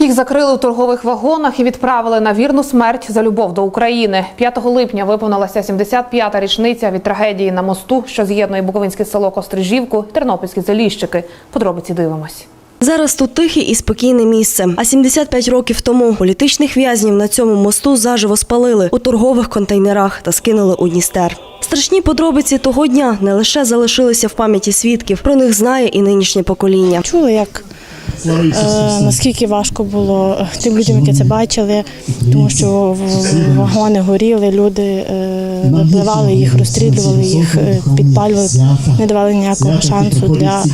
Їх закрили у торгових вагонах і відправили на вірну смерть за любов до України. 5 липня виповнилася 75-та річниця від трагедії на мосту, що з'єднує Буковинське село Кострижівку, Тернопільські Заліщики. Подробиці дивимось. Зараз тут тихе і спокійне місце. А 75 років тому політичних в'язнів на цьому мосту заживо спалили у торгових контейнерах та скинули у Дністер. Страшні подробиці того дня не лише залишилися в пам'яті свідків, про них знає і нинішнє покоління. Чули, як е, наскільки важко було е, тим людям, які це бачили, тому що вагони горіли, люди е, випливали їх, розстрілювали їх, е, підпалювали, не давали ніякого шансу для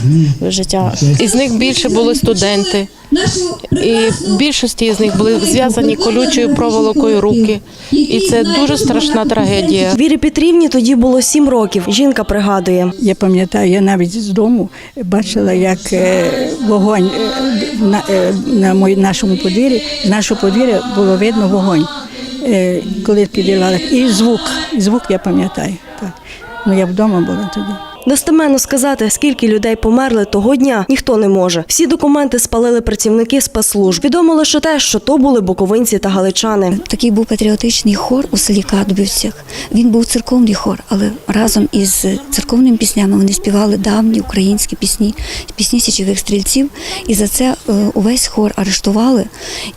життя. Із них більше були студенти, і більшості з них були зв'язані колючою проволокою руки. І це дуже страшна трагедія. Вірі Петрівні тоді було сім років. Жінка пригадує. Я пам'ятаю, я навіть з дому бачила, як е, вогонь е, на, на нашому подвір'ї, з нашого подвір'я було видно вогонь, коли підірвали. І звук, звук я пам'ятаю. Так. Ну, я вдома була тоді. Достеменно сказати, скільки людей померли того дня, ніхто не може. Всі документи спалили працівники спецслужб. Відомо лише те, що то були буковинці та галичани. Такий був патріотичний хор у селі Кадубівцях. Він був церковний хор, але разом із церковними піснями вони співали давні українські пісні, пісні січових стрільців. І за це е, увесь хор арештували.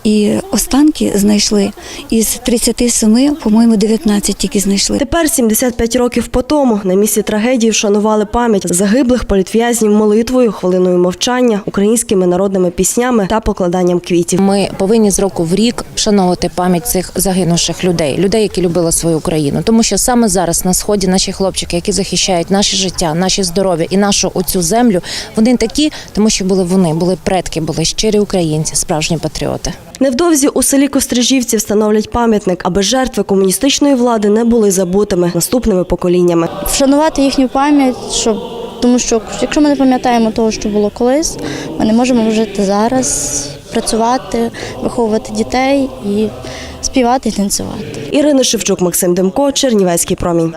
І останки знайшли із 37, по-моєму, 19 тільки знайшли. Тепер, 75 років по тому, на місці трагедії вшанували пам'ять загиблих політв'язнів молитвою, хвилиною мовчання, українськими народними піснями та покладанням квітів. Ми повинні з року в рік вшановувати пам'ять цих загинувших людей, людей, які любили свою країну. Тому що саме зараз на сході наші хлопчики, які захищають наше життя, наше здоров'я і нашу оцю землю, вони такі, тому що були вони, були предки, були щирі українці, справжні патріоти. Невдовзі у селі Кострижівці встановлять пам'ятник, аби жертви комуністичної влади не були забутими наступними поколіннями. Вшанувати їхню пам'ять, щоб тому що якщо ми не пам'ятаємо того, що було колись, ми не можемо жити зараз, працювати, виховувати дітей і співати і танцювати. Ірина Шевчук, Максим Демко, Чернівецький промінь.